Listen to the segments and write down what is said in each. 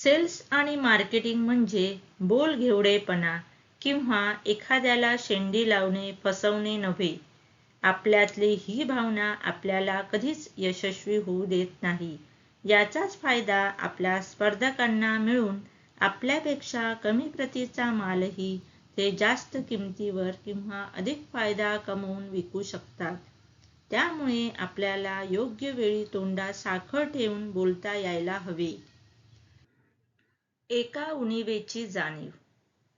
Cells आणि marketing म्हणजे बोल घेवडेपणा किंवा एखाद्याला शेंडी लावणे फसवणे नव्हे. आपल्यातली ही भावना आपल्याला कधीच यशस्वी होऊ देत नाही. याचाच फायदा आपल्या स्पर्धकांना मिळून आपल्यापेक्षा कमी प्रतीचा मालही ते जास्त किमतीवर किंवा अधिक फायदा कमवून विकू शकतात. त्यामुळे आपल्याला योग्य वेळी तोंडात साखर ठेवून बोलता यायला हवे. एका उणीवेची जाणीव.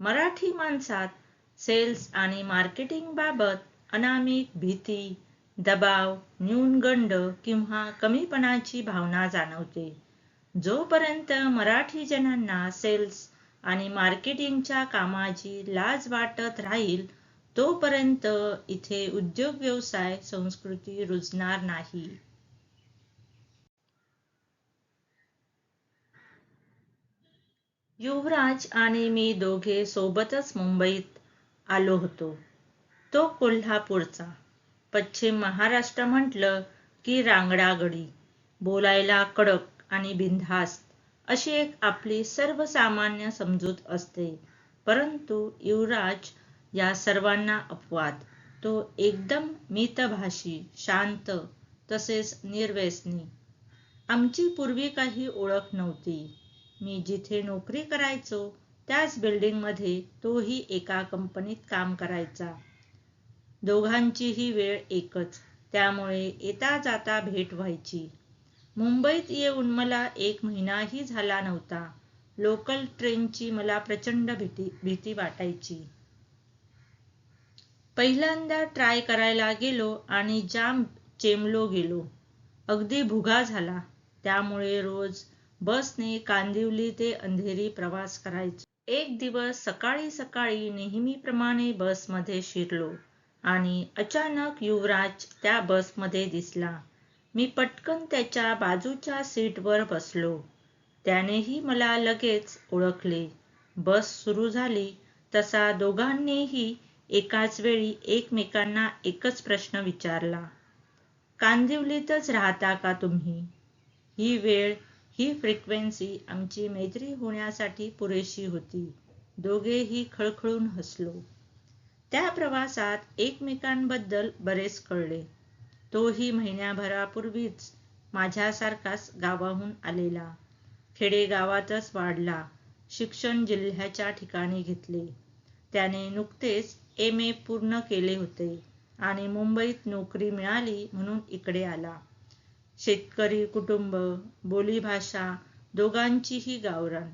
मराठी माणसात सेल्स आणि मार्केटिंग बाबत अनामिक भीती दबाव न्यूनगंड किंवा कमीपणाची भावना जाणवते. जोपर्यंत मराठी जनांना सेल्स आणि मार्केटिंगच्या कामाची लाज वाटत राहील तोपर्यंत इथे उद्योग व्यवसाय संस्कृती रुजणार नाही. युवराज आणि मी दोघे सोबतच मुंबईत आलो होतो. तो कोल्हापूरचा. पश्चिम महाराष्ट्र म्हटलं की रांगडागडी बोलायला कडक आणि बिनधास्त अशी एक आपली सर्वसामान्य समजूत असते. परंतु युवराज या सर्वांना अपवाद. तो एकदम मितभाषी शांत तसेच निर्व्यसनी. आमची पूर्वी काही ओळख नव्हती. मी जिथे नोकरी करायचो त्याच बिल्डिंगमध्ये तोही एका कंपनीत काम करायचा. दोघांचीही वेळ एकच त्यामुळे येता जाता भेट व्हायची. मुंबईत येऊन मला एक महिनाही झाला नव्हता. लोकल ट्रेनची मला प्रचंड भीती भीती वाटायची. पहिल्यांदा ट्राय करायला गेलो आणि जाम चेमलो गेलो. अगदी भुगा झाला. त्यामुळे रोज बसने कांदिवली ते अंधेरी प्रवास करायचे. एक दिवस सकाळी सकाळी नेहमीप्रमाणे बसमध्ये शिरलो आणि अचानक युवराज त्या बसमध्ये दिसला. मी पटकन त्याच्या बाजूच्या सीटवर बसलो. त्यानेही मला लगेच ओळखले. बस सुरू झाली तसा दोघांनीही एकाच वेळी एकमेकांना एकच प्रश्न विचारला. कांदिवलीतच राहता का तुम्ही? ही वेळ ही फ्रिक्वेन्सी आमची मैत्री होण्यासाठी पुरेशी होती. दोघेही खळखळून हसलो. त्या प्रवासात एकमेकांबद्दल बरेच कळले. तोही महिन्याभरापूर्वीच माझ्यासारखाच गावाहून आलेला. खेडेगावातच वाढला. शिक्षण जिल्ह्याच्या ठिकाणी घेतले. त्याने नुकतेच एम ए पूर्ण केले होते आणि मुंबईत नोकरी मिळाली म्हणून इकडे आला. शेतकरी कुटुंब बोलीभाषा दोघांचीही गावरान.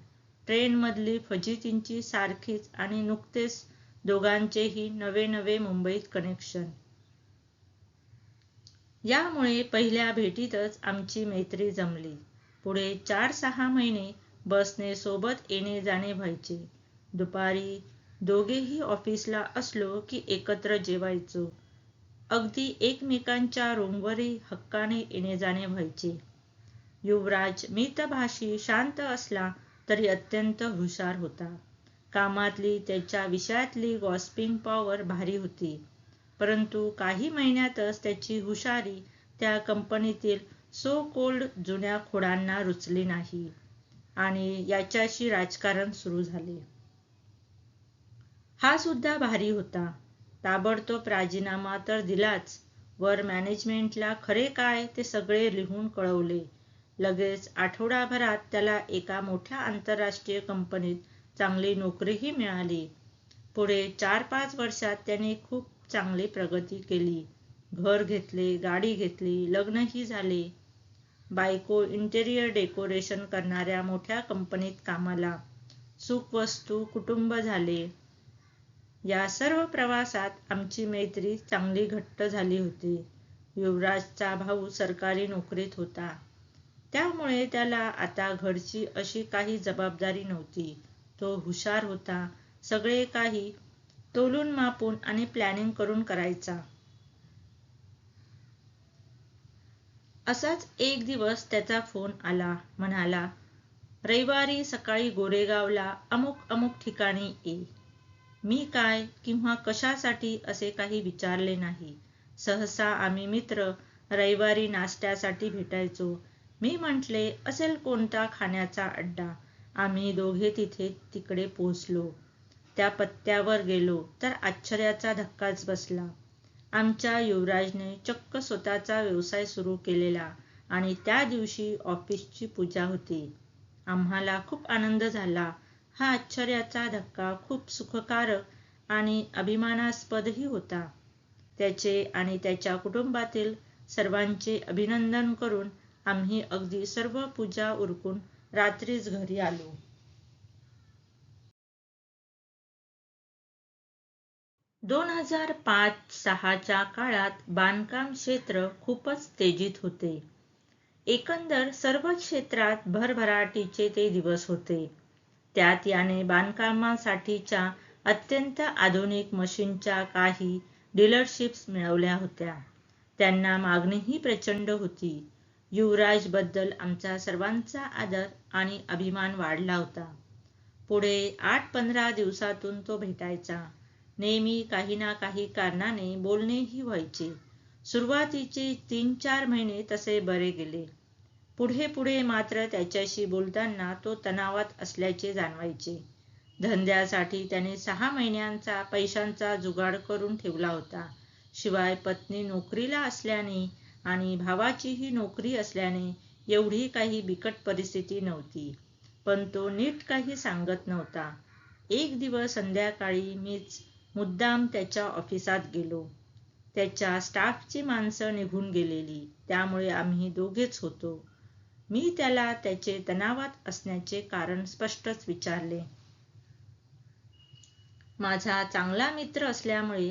ट्रेनमधली फजितींची सारखीच आणि नुकतेच दोघांचेही नवे नवे मुंबईत कनेक्शन यामुळे पहिल्या भेटीतच आमची मैत्री जमली. पुढे चार सहा महिने बसने सोबत येणे जाणे व्हायचे. दुपारी दोघेही ऑफिसला असलो की एकत्र जेवायचो. अगदी एकमेकांच्या रूमवरही हक्काने येणे जाणे व्हायचे. युवराज मितभाषी शांत असला तरी अत्यंत हुशार होता. कामातली त्याच्या विषयातली गॉस्पिंग पॉवर भारी होती. परंतु काही महिन्यातच त्याची हुशारी त्या कंपनीतील सो कोल्ड जुन्या खोडांना रुचली नाही आणि याच्याशी राजकारण सुरू झाले. हा सुद्धा भारी होता. ताबडतोब राजीनामा तर दिलाच. वर मॅनेजमेंटला खरे काय ते सगळे लिहून कळवले. लगेच आठवडाभरात त्याला एका मोठ्या आंतरराष्ट्रीय कंपनीत चांगली नोकरीही मिळाली. पुढे चार पाच वर्षात त्याने खूप चांगली प्रगती केली. घर घेतले गाडी घेतली लग्नही झाले. बायको इंटेरियर डेकोरेशन करणाऱ्या मोठ्या कंपनीत कामाला. सुखवस्तू कुटुंब झाले. या सर्व प्रवासात आमची मैत्री चांगली घट्ट झाली होती. युवराजचा भाऊ सरकारी नोकरीत होता. त्यामुळे त्याला आता घरची अशी काही जबाबदारी नव्हती. तो हुशार होता. सगळे काही तोलून मापून आणि प्लॅनिंग करून करायचा. असाच एक दिवस त्याचा फोन आला. म्हणाला रविवारी सकाळी गोरेगावला अमुक अमुक ठिकाणी ये. मी काय किंवा कशासाठी असे काही विचारले नाही. सहसा आम्ही मित्र रविवारी नाश्त्यासाठी भेटायचो. मी म्हटले असेल कोणता खाण्याचा अड्डा. आम्ही दोघे तिथे तिकडे पोहोचलो. त्या पत्त्यावर गेलो तर आश्चर्याचा धक्काच बसला. आमच्या युवराजने चक्क स्वतःचा व्यवसाय सुरू केलेला आणि त्या दिवशी ऑफिसची पूजा होती. आम्हाला खूप आनंद झाला. हा आश्चर्याचा धक्का खूप सुखकारक आणि अभिमानास्पदही होता. त्याचे आणि त्याच्या कुटुंबातील सर्वांचे अभिनंदन करून आम्ही अगदी सर्व पूजा उरकून रात्रीच घरी आलो. दोन हजार पाच सहाच्या काळात बांधकाम क्षेत्र खूपच तेजीत होते. एकंदर सर्वच क्षेत्रात भरभराटीचे ते दिवस होते. त्यात याने बांधकामासाठीच्या अत्यंत आधुनिक मशीनच्या काही डीलरशिप्स मिळवल्या होत्या. त्यांना मागणीही प्रचंड होती. युवराजबद्दल आमचा सर्वांचा आदर आणि अभिमान वाढला होता. पुढे आठ पंधरा दिवसातून तो भेटायचा. नेहमी काही ना काही कारणाने बोलणेही व्हायचे. सुरुवातीचे तीन चार महिने तसे बरे गेले. पुढे पुढे मात्र त्याच्याशी बोलताना तो तणावात असल्याचे जाणवायचे. धंद्यासाठी त्याने सहा महिन्यांचा पैशांचा जुगाड करून ठेवला होता. शिवाय पत्नी नोकरीला असल्याने आणि भावाचीही नोकरी असल्याने एवढी काही बिकट परिस्थिती नव्हती. पण तो नीट काही सांगत नव्हता. एक दिवस संध्याकाळी मीच मुद्दाम त्याच्या ऑफिसात गेलो. त्याच्या स्टाफची माणसं निघून गेलेली. त्यामुळे आम्ही दोघेच होतो. मी त्याला त्याचे तणावात असण्याचे कारण स्पष्टच विचारले. माझा चांगला मित्र असल्यामुळे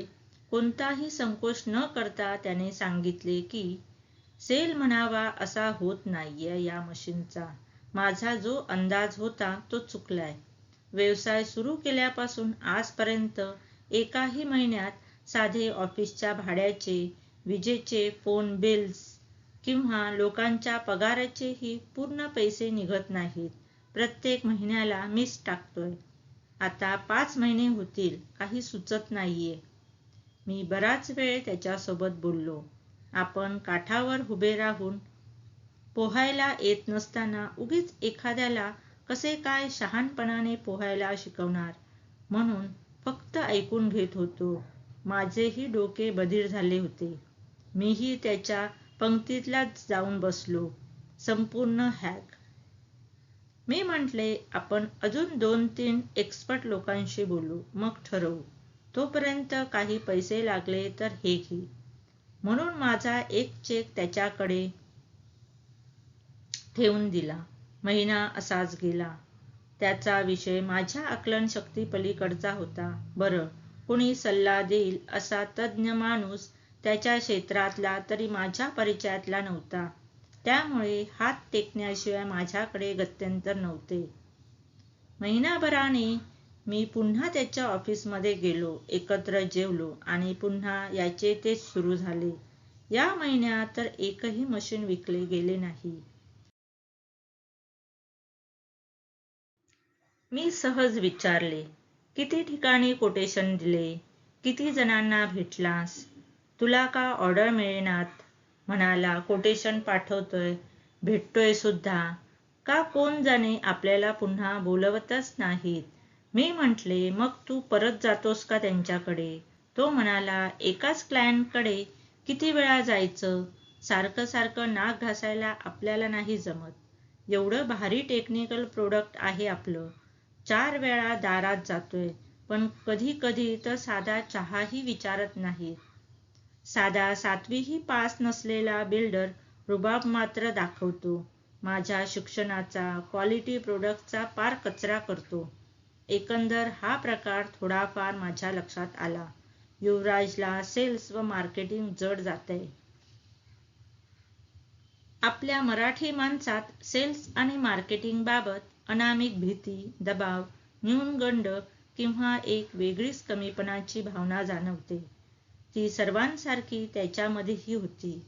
कोणताही संकोच न करता त्याने सांगितले की सेल म्हणावा असा होत नाहीये या मशीनचा. माझा जो अंदाज होता तो चुकलाय. व्यवसाय सुरू केल्यापासून आजपर्यंत एकाही महिन्यात साधे ऑफिसच्या भाड्याचे विजेचे फोन बिल्स किंवा लोकांच्या पगाराचेही पूर्ण पैसे निघत नाहीत. प्रत्येक महिन्याला मीच टाकतोय. आता पाच महिने होतील काही सुचत नाहीये. मी बराच वेळ त्याच्यासोबत बोललो. आपण काठावर उभे राहून पोहायला येत नसताना उगीच एखाद्याला कसे काय शहाणपणाने पोहायला शिकवणार? म्हणून फक्त ऐकून घेत होतो. माझेही डोके बधीर झाले होते. मीही त्याच्या पंक्तीतलाच जाऊन बसलो. संपूर्ण हॅक मी म्हटले आपण अजून दोन तीन एक्सपर्ट लोकांशी बोलू मग ठरवू. तोपर्यंत काही पैसे लागले तर हे घे. म्हणून माझा एक चेक त्याच्याकडे ठेवून दिला. महिना असाच गेला. त्याचा विषय माझ्या आकलन शक्ती पलीकडचा होता. बरं कुणी सल्ला देईल असा तज्ज्ञ माणूस त्याच्या क्षेत्रातला तरी माझ्या परिचयातला नव्हता. त्यामुळे हात टेकण्याशिवाय माझ्याकडे गत्यंतर नव्हते. महिनाभराने मी पुन्हा त्याच्या ऑफिसमध्ये गेलो एकत्र जेवलो आणि पुन्हा याचे तेच सुरू झाले. या महिन्यात तर एकही मशीन विकले गेले नाही. मी सहज विचारले किती ठिकाणी कोटेशन दिले? किती जणांना भेटलास? तुला का ऑर्डर मिळेनात? म्हणाला. कोटेशन पाठवतोय. भेटतोय सुद्धा. का कोण जाणे आपल्याला पुन्हा बोलवतच नाहीत? मी म्हटले मग तू परत जातोस का त्यांच्याकडे? तो म्हणाला एकाच क्लायंटकडे किती वेळा जायचं? सारखं सारखं नाक घासायला आपल्याला नाही जमत. एवढं भारी टेक्निकल प्रोडक्ट आहे आपलं. चार वेळा दारात जातोय पण कधी कधी तर साधा चहाही विचारत नाही साधा सातवीही पास नसलेला बिल्डर रुबाब मात्र दाखवतो. माझ्या शिक्षणाचा क्वालिटी प्रोडक्टचा पार कचरा करतो. एकंदर हा प्रकार थोडाफार माझ्या लक्षात आला. युवराजला सेल्स व मार्केटिंग जड जाते आपल्या मराठी माणसात सेल्स आणि मार्केटिंग बाबत अनामिक भीती दबाव न्यूनगंड किंवा एक वेगळीच कमीपणाची भावना जाणवते. ती सर्वांसारखी त्याच्यामध्येही होती.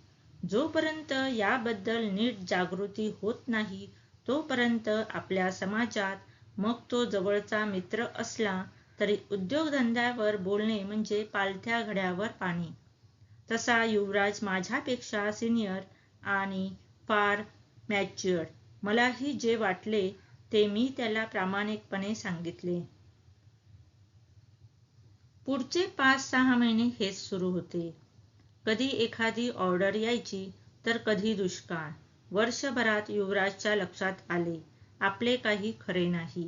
जोपर्यंत याबद्दल नीट जागृती होत नाही तोपर्यंत आपल्या समाजात मग तो जवळचा मित्र असला तरी उद्योगधंद्यावर बोलणे म्हणजे पालथ्या घड्यावर पाणी. तसा युवराज माझ्यापेक्षा सिनियर आणि फार मॅच्युअर्ड. मलाही जे वाटले ते मी त्याला प्रामाणिकपणे सांगितले. पुढचे पाच सहा महिने हेच सुरू होते. कधी एखादी ऑर्डर यायची तर कधी दुष्काळ. वर्षभरात युवराजच्या लक्षात आले आपले काही खरे नाही.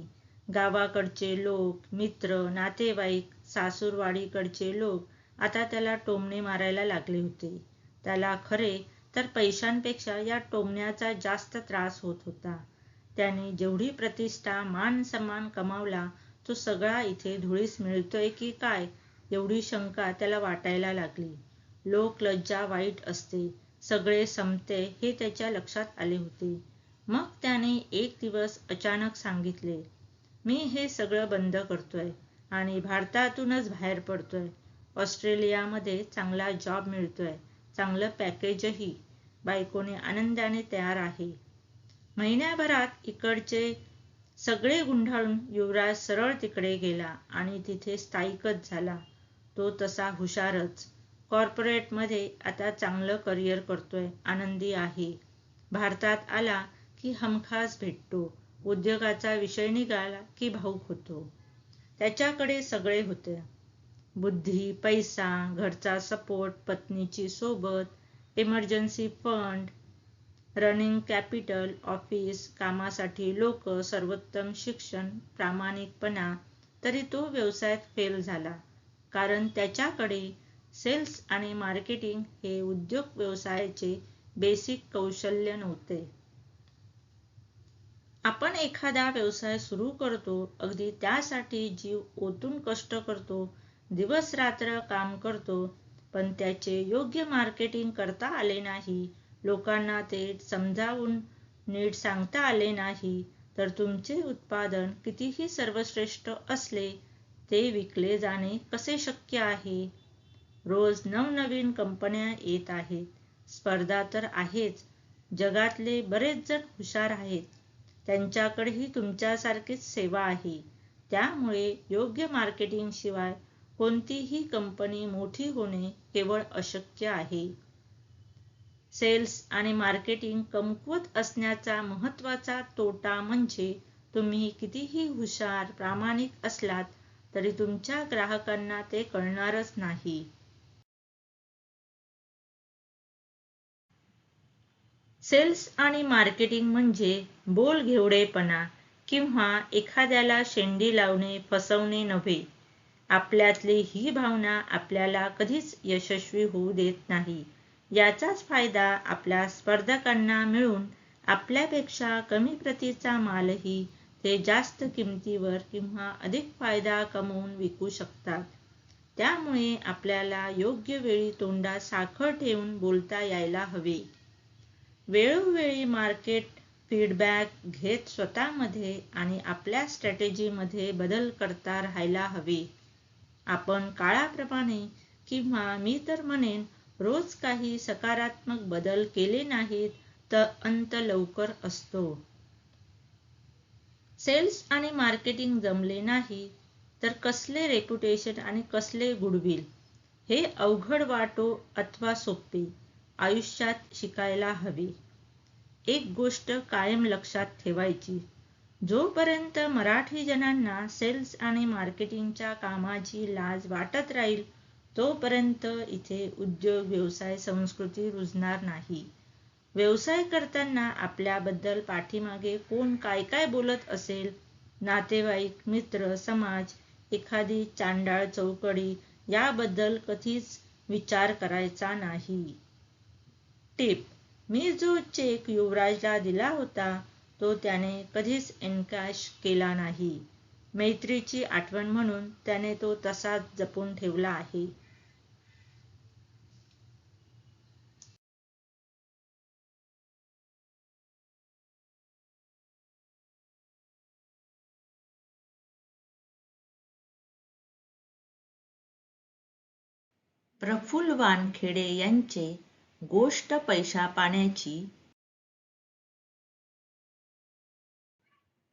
गावाकडचे लोक मित्र नातेवाईक सासूरवाडीकडचे लोक आता त्याला टोमणे मारायला लागले होते. त्याला खरे तर पैशांपेक्षा या टोमण्याचा जास्त त्रास होत होता. त्याने जेवढी प्रतिष्ठा मान सन्मान कमावला तो सगळा इथे धुळीस मिळतोय की काय? एवढी शंका त्याला वाटायला लागली. लोक लज्जा वाईट असते. सगळे संपते हे त्याच्या लक्षात आले होते. मग त्याने एक दिवस अचानक सांगितले मी हे सगळं बंद करतोय आणि भारतातूनच बाहेर पडतोय. ऑस्ट्रेलियामध्ये चांगला जॉब मिळतोय चांगलं पॅकेजही बायकोने आनंदाने तयार आहे. महिन्याभरात इकडचे सगळे गुंढाळून युवराज सरळ तिकडे गेला आणि तिथे स्थायिकच झाला. तो तसा हुशारच. कॉर्पोरेटमध्ये आता चांगलं करिअर करतोय आनंदी आहे. भारतात आला की हमखास भेटतो. उद्योगाचा विषय निघाला की भाऊक होतो. त्याच्याकडे सगळे होते. बुद्धी पैसा घरचा सपोर्ट पत्नीची सोबत emergency fund running capital office कामासाठी लोक सर्वोत्तम शिक्षण प्रामाणिकपणा तरी तो व्यवसायात फेल झाला. कारण त्याच्याकडे सेल्स आणि मार्केटिंग हे उद्योग व्यवसायाचे बेसिक कौशल्य नव्हते. आपण एखादा व्यवसाय सुरू करतो अगदी त्यासाठी जीव ओतून कष्ट करतो दिवस रात्र काम करतो पण त्याचे योग्य मार्केटिंग करता आले नाही लोकांना ते समजावून नीट सांगता आले नाही तर तुमचे उत्पादन कितीही सर्वश्रेष्ठ असले ते विकले जाणे कसे शक्य आहे? रोज नवनवीन कंपन्या येत आहेत. स्पर्धा तर आहेच. जगातले बरेच जण हुशार आहेत. त्यांच्याकडेही तुमच्यासारखीच सेवा आहे. त्यामुळे योग्य मार्केटिंग शिवाय कोणतीही कंपनी मोठी होणे केवळ अशक्य आहे. सेल्स आणि मार्केटिंग कमकुवत असण्याचा महत्त्वाचा तोटा म्हणजे तुम्ही कितीही हुशार प्रामाणिक असलात तरी तुमच्या ग्राहकांना ते कळणारच नाही. सेल्स आणि मार्केटिंग म्हणजे बोल घेवडेपणा किंवा एखाद्याला शेंडी लावणे फसवणे नव्हे. आपल्यातली ही भावना आपल्याला कधीच यशस्वी होऊ देत नाही. याचाच फायदा आपल्या स्पर्धकांना मिळून आपल्यापेक्षा कमी प्रतीचा मालही ते जास्त किमतीवर किंवा अधिक फायदा कमवून विकू शकतात. त्यामुळे आपल्याला योग्य वेळी तोंडात साखर ठेवून बोलता यायला हवे. वेळोवेळी मार्केट फीडबॅक घेत स्वतःमध्ये आणि आपल्या स्ट्रॅटेजीमध्ये बदल करता राहायला हवे. आपण काळाप्रमाणे किंवा मी तर म्हणेन रोज काही सकारात्मक बदल केले नाहीत तर अंत लवकर असतो. सेल्स आणि मार्केटिंग जमले नाही तर कसले रेप्युटेशन आणि कसले गुडविल? हे अवघड वाटो अथवा सोपे आयुष्यात शिकायला हवे. एक गोष्ट कायम लक्षात ठेवायची जोपर्यंत मराठी जनांना सेल्स आणि मार्केटिंगच्या कामाची लाज वाटत राहील तोपर्यंत इथे उद्योग व्यवसाय संस्कृती रुजणार नाही. व्यवसाय करताना आपल्याबद्दल पाठीमागे कोण काय काय बोलत असेल? नातेवाईक मित्र समाज एखादी चांडाळ चौकडी याबद्दल कधीच विचार करायचा नाही. टिप मी जो चेक युवराजला दिला होता तो त्याने कधीच एनकॅश केला नाही. मैत्रीची आठवण म्हणून त्याने तो तसाच जपून ठेवला आहे. प्रफुल्ल वानखेडे यांचे गोष्ट पैशा पाण्याची